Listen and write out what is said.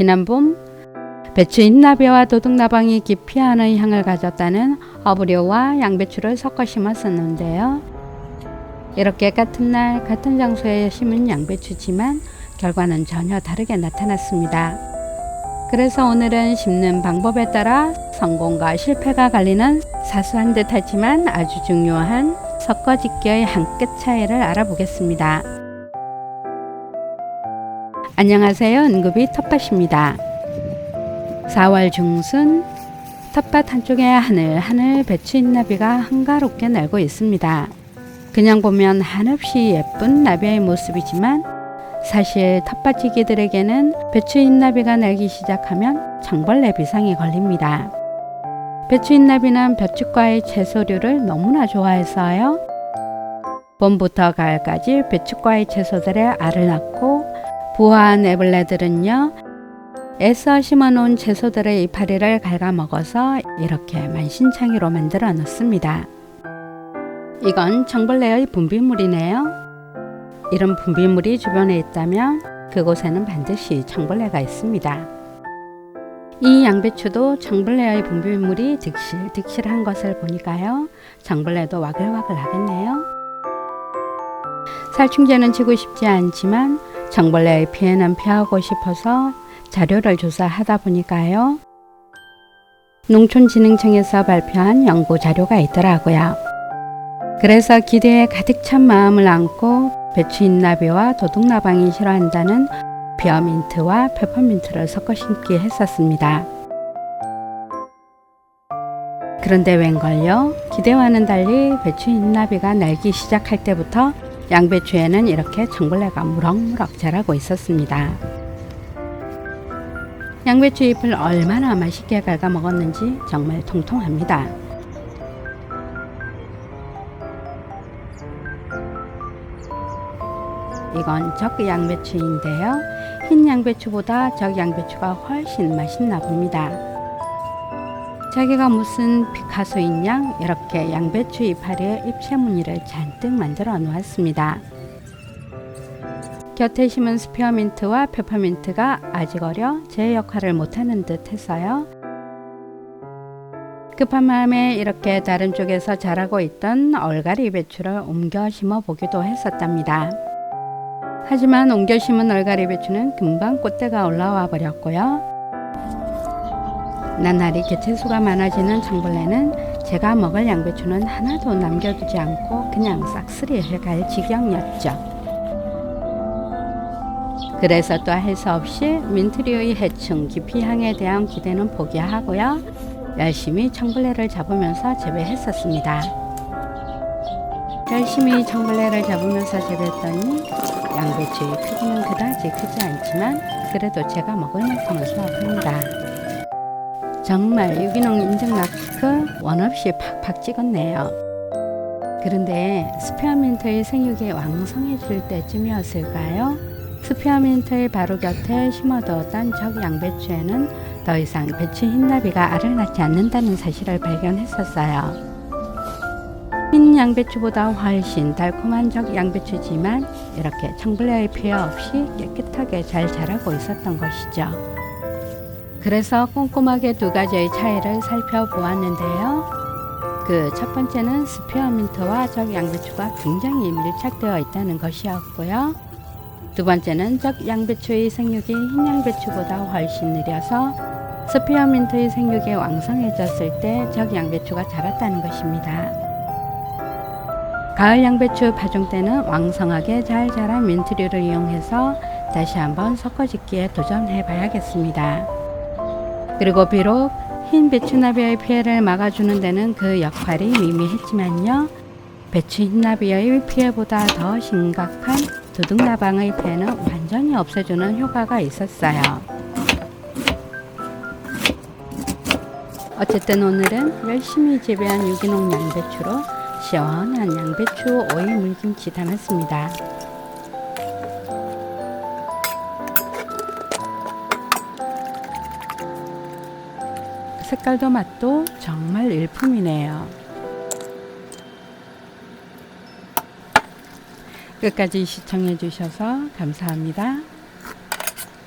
지난 봄 배추 흰나비와 도둑나방이 기피하는 향을 가졌다는 어부류와 양배추를 섞어 심었었는데요. 이렇게 같은 날 같은 장소에 심은 양배추지만 결과는 전혀 다르게 나타났습니다. 그래서 오늘은 심는 방법에 따라 성공과 실패가 갈리는 사소한 듯하지만 아주 중요한 섞어짓기의 한 끗 차이를 알아보겠습니다. 안녕하세요. 은급이 텃밭입니다. 4월 중순 텃밭 한쪽에 하늘 하늘 배추 잎나비가 한가롭게 날고 있습니다. 그냥 보면 한없이 예쁜 나비의 모습이지만 사실 텃밭지기들에게는 배추 잎나비가 날기 시작하면 장벌레 비상이 걸립니다. 배추 잎나비는 벼축과의 채소류를 너무나 좋아해서요. 봄부터 가을까지 배축과의 채소들의 알을 낳고 부화한 애벌레들은요. 애써 심어놓은 채소들의 이파리를 갉아먹어서 이렇게 만신창이로 만들어 놓습니다. 이건 장벌레의 분비물이네요. 이런 분비물이 주변에 있다면 그곳에는 반드시 장벌레가 있습니다. 이 양배추도 장벌레의 분비물이 득실득실한 것을 보니까요. 장벌레도 와글와글 하겠네요. 살충제는 치고 싶지 않지만 장벌레의 피해는 피하고 싶어서 자료를 조사하다 보니까요. 농촌진흥청에서 발표한 연구 자료가 있더라고요. 그래서 기대에 가득 찬 마음을 안고 배추 잎나비와 도둑나방이 싫어한다는 비어민트와 페퍼민트를 섞어 심기 했었습니다. 그런데 웬걸요? 기대와는 달리 배추 잎나비가 날기 시작할 때부터 양배추에는 이렇게 정벌레가 무럭무럭 자라고 있었습니다. 양배추 잎을 얼마나 맛있게 갉아 먹었는지 정말 통통합니다. 이건 적 양배추인데요. 흰 양배추보다 적 양배추가 훨씬 맛있나 봅니다. 자기가 무슨 피카소인 양 이렇게 양배추 이파리에 잎새 무늬를 잔뜩 만들어 놓았습니다. 곁에 심은 스페어민트와 페퍼민트가 아직 어려 제 역할을 못하는 듯 해서요. 급한 마음에 이렇게 다른 쪽에서 자라고 있던 얼갈이 배추를 옮겨 심어 보기도 했었답니다. 하지만 옮겨 심은 얼갈이 배추는 금방 꽃대가 올라와 버렸고요. 나날이 개체수가 많아지는 장벌레는 제가 먹을 양배추는 하나도 남겨두지 않고 그냥 싹쓸이 해갈 지경이었죠. 그래서 또 할 수 없이 민트류의 해충 기피향에 대한 기대는 포기하고요. 열심히 청벌레를 잡으면서 재배했었습니다. 열심히 청벌레를 잡으면서 재배했더니 양배추의 크기는 그다지 크지 않지만 그래도 제가 먹을 만큼은 수확합니다. 정말 유기농 인증 마크 원 없이 팍팍 찍었네요. 그런데 스페어민트의 생육이 왕성해질 때쯤이었을까요? 스페어민트의 바로 곁에 심어두었던 적 양배추에는 더 이상 배추 흰나비가 알을 낳지 않는다는 사실을 발견했었어요. 흰 양배추보다 훨씬 달콤한 적 양배추지만 이렇게 청벌레의 피해 없이 깨끗하게 잘 자라고 있었던 것이죠. 그래서 꼼꼼하게 두 가지의 차이를 살펴보았는데요. 그 첫 번째는 스페어민트와 적 양배추가 굉장히 밀착되어 있다는 것이었고요. 두 번째는 적 양배추의 생육이 흰 양배추보다 훨씬 느려서 스페어민트의 생육이 왕성해졌을 때 적 양배추가 자랐다는 것입니다. 가을 양배추 파종 때는 왕성하게 잘 자란 민트류를 이용해서 다시 한번 섞어짓기에 도전해 봐야겠습니다. 그리고 비록 흰 배추나비의 피해를 막아주는 데는 그 역할이 미미했지만요. 배추 흰나비의 피해보다 더 심각한 도둑나방의 피해는 완전히 없애주는 효과가 있었어요. 어쨌든 오늘은 열심히 재배한 유기농 양배추로 시원한 양배추 오이 물김치 담았습니다. 색깔도 맛도 정말 일품이네요. 끝까지 시청해 주셔서 감사합니다.